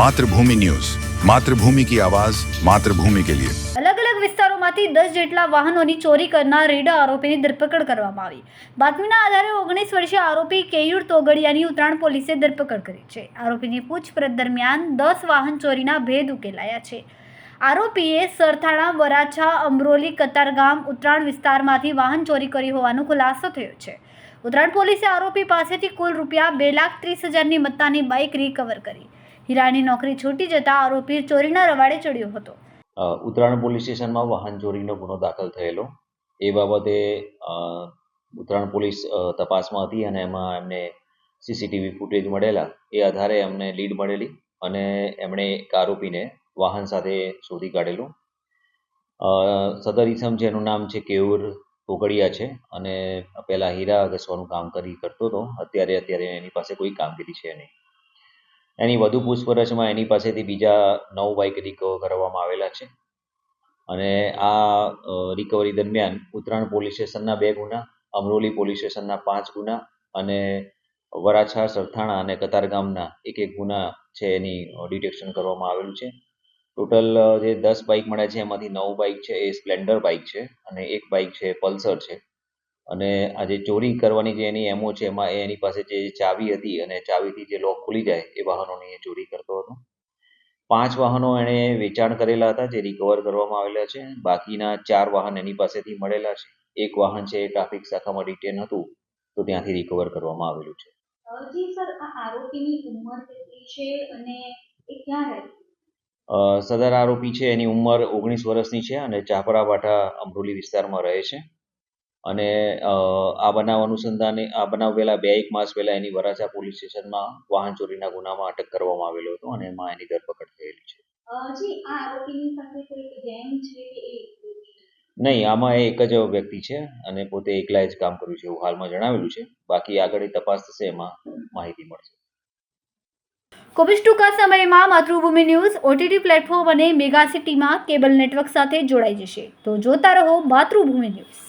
Mathrubhumi news. Mathrubhumi કી આવાજ, માતૃભૂમિ કે લિયે. અલગ અલગ વિસ્તારોમાંથી દસ જેટલા વાહનોની ચોરી કરનાર રેડા આરોપીની ધરપકડ કરવામાં આવી. બાતમીના આધારે ઓગણીસ વર્ષીય આરોપી કેયુર તોગડિયાની ઉત્તરાયણ પોલીસે ધરપકડ કરી છે. આરોપીની પૂછપરછ દરમિયાન દસ વાહન ચોરીના ભેદ ઉકેલાયા છે. આરોપીએ સરથાણા, વરાછા, અમરોલી, કતારગામ ઉત્તરાયણ વિસ્તારમાંથી વાહન ચોરી કરી હોવાનો ખુલાસો થયો છે. ઉત્તરાયણ પોલીસે આરોપી પાસેથી કુલ રૂપિયા બે લાખ ત્રીસ હજારની મત્તાની બાઇક રિકવર કરી. હીરાની નોકરી છૂટી જતા આરોપી ચોરીના રવાડે ચડ્યો હતો. ઉત્તરાયણ પોલીસ સ્ટેશનમાં વાહન ચોરીનો ગુનો દાખલ થયેલો. એ બાબતે ઉત્તરાયણ પોલીસ તપાસમાં હતી અને એમાં એમને સીસીટીવી ફૂટેજ મળેલા. એ આધારે એમને લીડ મળેલી અને એમણે એક આરોપીને વાહન સાથે શોધી કાઢેલું. સદર ઈસમ જેનું નામ છે કેયુર પોગડિયા છે અને પહેલાં હીરા ઘસવાનું કામ કરી કરતો હતો. અત્યારે અત્યારે એની પાસે કોઈ કામગીરી છે નહીં. એની વધુ પૂછપરછમાં એની પાસેથી બીજા નવ બાઇક રિકવર કરવામાં આવેલા છે. અને આ રિકવરી દરમિયાન ઉત્તરાયણ પોલીસ સ્ટેશનના બે ગુના, અમરોલી પોલીસ સ્ટેશનના પાંચ ગુના અને વરાછા, સરથાણા અને કતારગામના એક એક ગુના છે એની ડિટેક્શન કરવામાં આવેલું છે. ટોટલ જે દસ બાઇક મળ્યા છે એમાંથી નવ બાઇક છે એ સ્પ્લેન્ડર બાઇક છે અને એક બાઇક છે પલ્સર છે. અને આ જે ચોરી કરવાની જે એની એમો છે એમાં એની પાસે જે ચાવી હતી અને ચાવીથી જે લોક ખુલી જાય એ વાહનોની એ ચોરી કરતો હતો. પાંચ વાહનો એણે વેચાણ કરેલા હતા જે રિકવર કરવામાં આવેલા છે. બાકીના ચાર વાહન એની પાસેથી મળેલા છે. એક વાહન છે એ ટ્રાફિક શાખામાં ડિટેન હતું તો ત્યાંથી રિકવર કરવામાં આવેલું છે. જી સર આ આરોપીની ઉંમર કેટલી છે અને એ ક્યાં રહે સદર આરોપી છે એની ઉંમર ઓગણીસ વર્ષની છે અને ચાપરાવાટા અમરોલી વિસ્તારમાં રહે છે. અને આ બનાવ અનુસંધાને આ બનાવ પહેલા બે એક માસ પહેલા એની વરાછા પોલીસ સ્ટેશનમાં વાહન ચોરીના ગુનામાં અટક કરવામાં આવેલો હતો અને એમાં એની ધરપકડ થયેલી છે. અ, જી આ આરોપીની સાથે કોઈ ગેંગ છે કે એ નહીં આમાં એ એક જ વ્યક્તિ છે અને પોતે એકલા જ કામ કર્યું છે એવું હાલમાં જણાવેલું છે. બાકી આગળની તપાસ થશે એમાં માહિતી મળશે. કોવિડ ટૂંકા સમયમાં માતૃભૂમિ ન્યૂઝ ઓટીટી પ્લેટફોર્મ અને મેગા સિટીમાં કેબલ નેટવર્ક સાથે જોડાઈ જશે. તો જોતા રહો માતૃભૂમિ ન્યૂઝ.